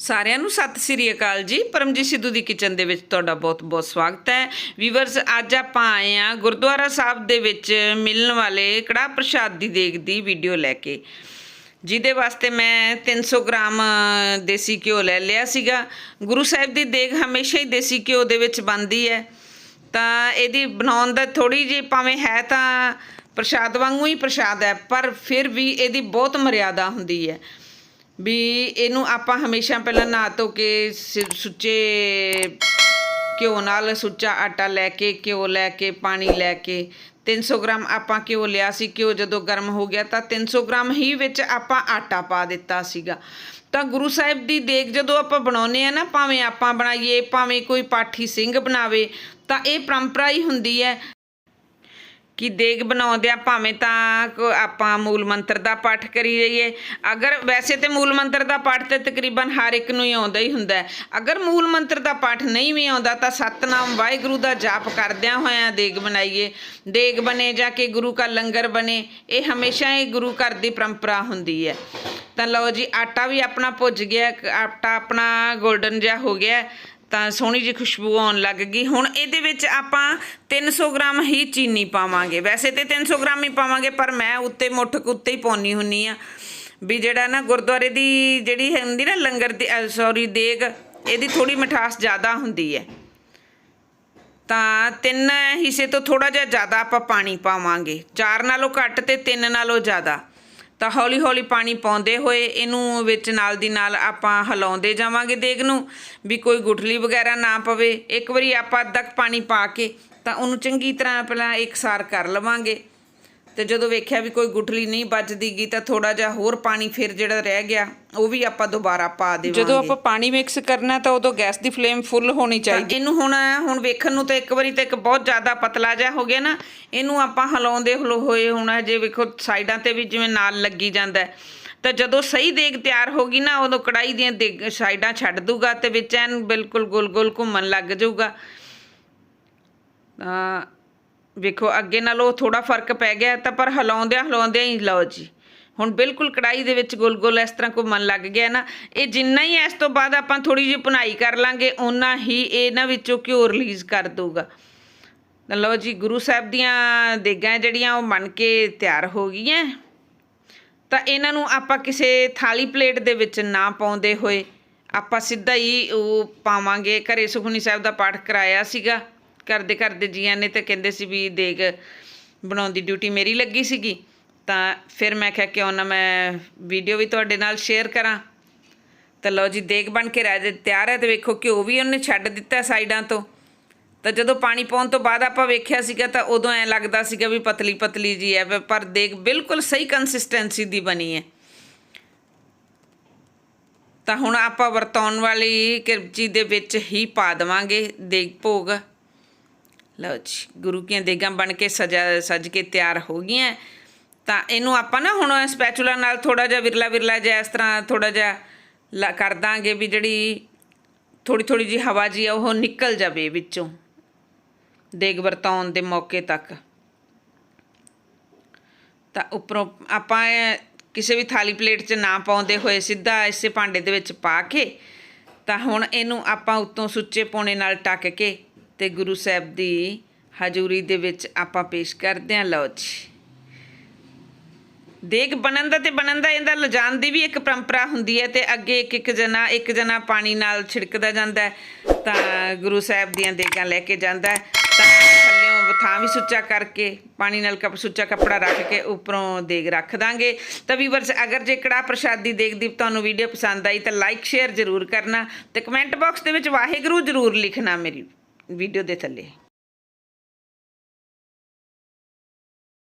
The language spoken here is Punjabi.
ਸਾਰਿਆਂ ਨੂੰ ਸਤਿ ਸ੍ਰੀ ਅਕਾਲ ਜੀ। ਪਰਮਜੀਤ ਸਿੱਧੂ ਦੀ ਕਿਚਨ ਦੇ ਵਿੱਚ ਤੁਹਾਡਾ ਬਹੁਤ-ਬਹੁਤ ਸਵਾਗਤ ਹੈ। ਵੀਵਰਸ ਅੱਜ ਆਪਾਂ ਆਏ ਆ ਗੁਰਦੁਆਰਾ ਸਾਹਿਬ ਦੇ ਵਿੱਚ ਮਿਲਣ ਵਾਲੇ ਕੜਾਹ ਪ੍ਰਸ਼ਾਦ ਦੀ ਦੇਗ ਦੀ ਵੀਡੀਓ ਲੈ ਕੇ। ਜਿਹਦੇ ਵਾਸਤੇ ਮੈਂ 300 ਗ੍ਰਾਮ ਦੇਸੀ ਘਿਓ ਲੈ ਲਿਆ ਸੀਗਾ। ਗੁਰੂ ਸਾਹਿਬ ਦੀ ਦੇਗ ਹਮੇਸ਼ਾ ਹੀ ਦੇਸੀ ਘਿਓ ਦੇ ਵਿੱਚ ਬਣਦੀ ਹੈ। ਤਾਂ ਇਹਦੀ ਬਣਾਉਣ ਦਾ ਥੋੜੀ ਜਿਹੀ ਭਾਵੇਂ ਹੈ ਤਾਂ ਪ੍ਰਸ਼ਾਦ ਵਾਂਗੂ ਹੀ ਪ੍ਰਸ਼ਾਦ ਹੈ, ਪਰ ਫਿਰ ਵੀ ਇਹਦੀ ਬਹੁਤ ਮਰਿਆਦਾ ਹੁੰਦੀ ਹੈ। ਵੀ ਇਹਨੂੰ ਆਪਾਂ ਹਮੇਸ਼ਾ ਪਹਿਲਾਂ ਨਹਾ ਧੋ ਕੇ ਸਿ- ਸੁੱਚੇ ਘਿਓ ਨਾਲ ਸੁੱਚਾ ਆਟਾ ਲੈ ਕੇ, ਘਿਓ ਲੈ ਕੇ, ਪਾਣੀ ਲੈ ਕੇ 300 ਗ੍ਰਾਮ ਆਪਾਂ ਘਿਓ ਲਿਆ ਸੀ। ਘਿਓ ਜਦੋਂ ਗਰਮ ਹੋ ਗਿਆ ਤਾਂ 300 ਗ੍ਰਾਮ ਹੀ ਵਿੱਚ ਆਪਾਂ ਆਟਾ ਪਾ ਦਿੱਤਾ ਸੀਗਾ। ਤਾਂ ਗੁਰੂ ਸਾਹਿਬ ਦੀ ਦੇਖ ਜਦੋਂ ਆਪਾਂ ਬਣਾਉਨੇ ਆ ਨਾ, ਭਾਵੇਂ ਆਪਾਂ ਬਣਾਈਏ, ਭਾਵੇਂ ਕੋਈ ਪਾਠੀ ਸਿੰਘ ਬਣਾਵੇ, ਤਾਂ ਇਹ ਪਰੰਪਰਾ ਹੀ ਹੁੰਦੀ ਹੈ। ਕਿ ਦੇਗ ਬਣਾਉਂਦਿਆਂ ਭਾਵੇਂ ਤਾਂ ਕੋ- ਆਪਾਂ ਮੂਲ ਮੰਤਰ ਦਾ ਪਾਠ ਕਰੀ ਜਾਈਏ। ਅਗਰ ਵੈਸੇ ਤੇ ਮੂਲ ਮੰਤਰ ਦਾ ਪਾਠ ਤੇ ਤਕਰੀਬਨ ਹਰ ਇੱਕ ਨੂੰ ਹੀ ਆਉਂਦਾ ਹੀ ਹੁੰਦਾ ਅਗਰ ਮੂਲ ਮੰਤਰ ਦਾ ਪਾਠ ਨਹੀਂ ਵੀ ਆਉਂਦਾ, ਤਾਂ ਸਤਨਾਮ ਵਾਹਿਗੁਰੂ ਦਾ ਜਾਪ ਕਰਦਿਆਂ ਹੋਇਆਂ ਦੇਗ ਬਣਾਈਏ। ਦੇਗ ਬਣੇ ਜਾ ਕੇ ਗੁਰੂ ਕਾ ਲੰਗਰ ਬਣੇ, ਇਹ ਹਮੇਸ਼ਾ ਹੀ ਗੁਰੂ ਘਰ ਦੀ ਪਰੰਪਰਾ ਹੁੰਦੀ ਹੈ। ਤਾਂ ਲਓ ਜੀ, ਆਟਾ ਵੀ ਆਪਣਾ ਭੁੱਜ ਗਿਆ, ਆਟਾ ਆਪਣਾ 골ਡਨ ਜਿਹਾ ਹੋ ਗਿਆ। ਤਾਂ ਸੋਹਣੀ ਜਿਹੀ ਖੁਸ਼ਬੂ ਆਉਣ ਲੱਗ ਗਈ। ਹੁਣ ਇਹਦੇ ਵਿੱਚ ਆਪਾਂ 300 ਗ੍ਰਾਮ ਹੀ ਚੀਨੀ ਪਾਵਾਂਗੇ। ਵੈਸੇ ਤੇ 300 ਗ੍ਰਾਮ ਹੀ ਪਾਵਾਂਗੇ, ਪਰ ਮੈਂ ਉੱਤੇ ਮੁੱਠ ਉੱਤੇ ਹੀ ਪਾਉਣੀ ਹੁੰਨੀ ਆ। ਵੀ ਜਿਹੜਾ ਨਾ ਗੁਰਦੁਆਰੇ ਦੀ ਜਿਹੜੀ ਹੁੰਦੀ ਨਾ ਲੰਗਰ ਦੀ ਸੌਰੀ ਦੇਗ, ਇਹਦੀ ਥੋੜੀ ਮਿਠਾਸ ਜ਼ਿਆਦਾ ਹੁੰਦੀ ਹੈ। ਤਾਂ ਤਿੰਨ ਹਿੱਸੇ ਤੋਂ ਥੋੜਾ ਜਿਹਾ ਜ਼ਿਆਦਾ ਆਪਾਂ ਪਾਣੀ ਪਾਵਾਂਗੇ। ਚਾਰ ਨਾਲੋਂ ਘੱਟ ਤੇ ਤਿੰਨ ਨਾਲੋਂ ਜ਼ਿਆਦਾ। ਤਾਂ ਹੌਲੀ ਹੌਲੀ ਪਾਣੀ ਪਾਉਂਦੇ ਹੋਏ ਇਹਨੂੰ ਵਿੱਚ ਨਾਲ ਦੀ ਨਾਲ ਆਪਾਂ ਹਿਲਾਉਂਦੇ ਜਾਵਾਂਗੇ ਦੇਗ ਨੂੰ ਵੀ ਕੋਈ ਗੁਠਲੀ ਵਗੈਰਾ ਨਾ ਪਵੇ। ਇੱਕ ਵਾਰੀ ਆਪਾਂ ਅੱਧਾ ਕੁ ਪਾਣੀ ਪਾ ਕੇ ਤਾਂ ਉਹਨੂੰ ਚੰਗੀ ਤਰ੍ਹਾਂ ਪਹਿਲਾਂ ਇਕਸਾਰ ਕਰ ਲਵਾਂਗੇ। ਤੇ ਜਦੋਂ ਵੇਖਿਆ ਵੀ ਕੋਈ ਗੁਠਲੀ ਨਹੀਂ ਬਚਦੀਗੀ ਤਾਂ ਥੋੜਾ ਜਿਹਾ ਹੋਰ ਪਾਣੀ ਫਿਰ ਜਿਹੜਾ ਰਹਿ ਗਿਆ ਉਹ ਵੀ ਆਪਾਂ ਦੁਬਾਰਾ ਪਾ ਦੇਵਾਂਗੇ। ਜਦੋਂ ਆਪਾਂ ਪਾਣੀ ਮਿਕਸ ਕਰਨਾ ਤਾਂ ਉਦੋਂ ਗੈਸ ਦੀ ਫਲੇਮ ਫੁੱਲ ਹੋਣੀ ਚਾਹੀਦੀ। ਇਹਨੂੰ ਹੁਣ ਹੁਣ ਵੇਖਣ ਨੂੰ ਤਾਂ ਇੱਕ ਵਾਰੀ ਤਾਂ ਇੱਕ ਬਹੁਤ ਜ਼ਿਆਦਾ ਪਤਲਾ ਜਿਹਾ ਹੋ ਗਿਆ ਨਾ ਇਹਨੂੰ ਆਪਾਂ ਹਿਲਾਉਂਦੇ ਹਲੋ ਹੋਏ ਹੁਣ ਹਜੇ ਵੇਖੋ ਸਾਈਡਾਂ ਤੇ ਵੀ ਜਿਵੇਂ ਨਾਲ ਲੱਗੀ ਜਾਂਦਾ। ਹੈ। ਤਾਂ ਜਦੋਂ ਸਹੀ ਦੇਗ ਤਿਆਰ ਹੋ ਗਈ ਨਾ ਉਦੋਂ ਕੜਾਈ ਦੀਆਂ ਸਾਈਡਾਂ ਛੱਡ ਦੂਗਾ ਤੇ ਵਿੱਚ ਐਨ ਬਿਲਕੁਲ ਗੋਲ ਗੋਲ ਘੁੰਮਣ ਲੱਗ ਜਾਊਗਾ। ਤਾਂ ਵੇਖੋ, ਅੱਗੇ ਨਾਲੋਂ ਥੋੜਾ ਫ਼ਰਕ ਪੈ ਗਿਆ ਤਾਂ ਪਰ ਹਿਲਾਉਂਦਿਆਂ ਹਿਲਾਉਂਦਿਆਂ ਹੀ ਲਓ ਜੀ। ਹੁਣ ਬਿਲਕੁਲ ਕੜਾਈ ਦੇ ਵਿੱਚ ਗੋਲ ਗੋਲ ਇਸ ਤਰ੍ਹਾਂ ਘੁੰਮਣ ਲੱਗ ਗਿਆ ਨਾ, ਇਹ ਜਿੰਨਾ ਹੀ ਇਸ ਤੋਂ ਬਾਅਦ ਆਪਾਂ ਥੋੜੀ ਜਿਹੀ ਭੁਨਾਈ ਕਰ ਲਾਂਗੇ ਉਨਾ ਹੀ ਇਹਨਾਂ ਵਿੱਚੋਂ ਘਿਓ ਰਿਲੀਜ਼ ਕਰ ਦਊਗਾ। ਲਓ ਜੀ, ਗੁਰੂ ਸਾਹਿਬ ਦੀਆਂ ਦੇਗਾਂ ਜਿਹੜੀਆਂ ਉਹ ਬਣ ਕੇ ਤਿਆਰ ਹੋ ਗਈਆਂ। ਤਾਂ ਇਹਨਾਂ ਨੂੰ ਆਪਾਂ ਕਿਸੇ ਥਾਲੀ ਪਲੇਟ ਦੇ ਵਿੱਚ ਨਾ ਪਾਉਂਦੇ ਹੋਏ ਆਪਾਂ ਸਿੱਧਾ ਹੀ ਉਹ ਪਾਵਾਂਗੇ। ਘਰੇ ਸੁਖਨੀ ਸਾਹਿਬ ਦਾ ਪਾਠ ਕਰਾਇਆ ਸੀਗਾ। ਕਰਦੇ ਕਰਦੇ ਜੀਆਂ ਨੇ ਤਾਂ ਕਹਿੰਦੇ ਸੀ ਵੀ ਦੇਗ ਬਣਾਉਣ ਦੀ ਡਿਊਟੀ ਮੇਰੀ ਲੱਗੀ ਸੀਗੀ। ਤਾਂ ਫਿਰ ਮੈਂ ਕਿਹਾ, ਕਿਉਂ ਨਾ ਮੈਂ ਵੀਡੀਓ ਵੀ ਤੁਹਾਡੇ ਨਾਲ ਸ਼ੇਅਰ ਕਰਾਂ? ਤਾਂ ਲਓ ਜੀ ਦੇਗ ਬਣ ਕੇ ਰਾਜ ਤਿਆਰ ਹੈ ਤੇ ਵੇਖੋ ਘਿਓ ਵੀ ਉਹਨੇ ਛੱਡ ਦਿੱਤਾ ਸਾਈਡਾਂ ਤੋਂ। ਤਾਂ ਜਦੋਂ ਪਾਣੀ ਪਾਉਣ ਤੋਂ ਬਾਅਦ ਆਪਾਂ ਵੇਖਿਆ ਸੀਗਾ, ਤਾਂ ਉਦੋਂ ਐ ਲੱਗਦਾ ਸੀਗਾ ਵੀ ਪਤਲੀ ਪਤਲੀ ਜੀ ਹੈ ਪਰ- ਪਰ ਦੇਖ ਬਿਲਕੁਲ ਸਹੀ ਕੰਸਿਸਟੈਂਸੀ ਦੀ ਬਣੀ ਹੈ। ਤਾਂ ਹੁਣ ਆਪਾਂ ਵਰਤਾਉਣ ਵਾਲੀ ਕਿਰਚੀ ਦੇ ਵਿੱਚ ਹੀ ਪਾ ਦੇਵਾਂਗੇ, ਦੇਗ ਭੋਗ। ਲਓ ਜੀ, ਗੁਰੂ ਕੀਆਂ ਦੇਗਾਂ ਬਣ ਕੇ ਸਜਾ, ਸਜ ਕੇ ਤਿਆਰ ਹੋ ਗਈਆਂ। ਤਾਂ ਇਹਨੂੰ ਆਪਾਂ ਨਾ ਹੁਣ ਸਪੈਚੂਲਾ ਨਾਲ ਥੋੜਾ ਜਿਹਾ ਵਿਰਲਾ ਵਿਰਲਾ ਜਿਹਾ ਇਸ ਤਰ੍ਹਾਂ ਥੋੜਾ ਜਿਹਾ ਲਾ- ਕਰ ਦਾਂਗੇ ਵੀ ਜਿਹੜੀ ਥੋੜੀ ਥੋੜੀ ਜੀ ਹਵਾ ਜੀ ਆ, ਉਹ ਨਿਕਲ ਜਾਵੇ ਵਿੱਚੋਂ, ਦੇਗ ਵਰਤਾਉਣ ਦੇ ਮੌਕੇ ਤੱਕ। ਤਾਂ ਉੱਪਰੋਂ ਆਪਾਂ ਕਿਸੇ ਵੀ ਥਾਲੀ ਪਲੇਟ 'ਚ ਨਾ ਪਾਉਂਦੇ ਹੋਏ ਸਿੱਧਾ ਇਸੇ ਭਾਂਡੇ ਦੇ ਵਿੱਚ ਪਾ ਕੇ, ਤਾਂ ਹੁਣ ਇਹਨੂੰ ਆਪਾਂ ਉੱਤੋਂ ਸੁੱਚੇ ਪੌਣੇ ਨਾਲ ਟੱਕ ਕੇ ਤੇ ਗੁਰੂ ਸਾਹਿਬ ਦੀ ਹਜ਼ੂਰੀ ਦੇ ਵਿੱਚ ਆਪਾਂ ਪੇਸ਼ ਕਰਦੇ ਹਾਂ, ਲਓ ਜੀ। ਦੇਗ ਬਣਨ ਦਾ ਤੇ ਬਣਨ ਦਾ, ਇਹਦਾ ਲਿਜਾਣ ਦੀ ਵੀ ਇੱਕ ਪਰੰਪਰਾ ਹੁੰਦੀ ਹੈ ਤੇ ਅੱਗੇ ਇੱਕ ਇੱਕ ਜਣਾ ਇੱਕ ਜਣਾ ਪਾਣੀ ਨਾਲ ਛਿੜਕਦਾ ਜਾਂਦਾ ਤਾਂ ਗੁਰੂ ਸਾਹਿਬ ਦੀਆਂ ਦੇਗਾਂ ਲੈ ਕੇ ਜਾਂਦਾ ਤਾਂ ਥੱਲਿਓਂ ਥਾਂ ਵੀ ਸੁੱਚਾ ਕਰਕੇ, ਪਾਣੀ ਨਾਲ ਕਪ, ਸੁੱਚਾ ਕੱਪੜਾ ਰੱਖ ਕੇ ਉੱਪਰੋਂ ਦੇਗ ਰੱਖ ਦਾਂਗੇ। ਤਾਂ ਵੀਵਰਸ ਅਗਰ ਜੇ ਕੜਾ ਪ੍ਰਸ਼ਾਦੀ ਦੇਗ ਦੀ ਤੁਹਾਨੂੰ ਵੀਡੀਓ ਪਸੰਦ ਆਈ ਤਾਂ ਲਾਈਕ ਸ਼ੇਅਰ ਜ਼ਰੂਰ ਕਰਨਾ ਤੇ ਕਮੈਂਟ ਬਾਕਸ ਦੇ ਵਿੱਚ ਵਾਹਿਗੁਰੂ ਜ਼ਰੂਰ ਲਿਖਣਾ ਮੇਰੀ। ਵੀਡੀਓ ਦੇ ਥੱਲੇ।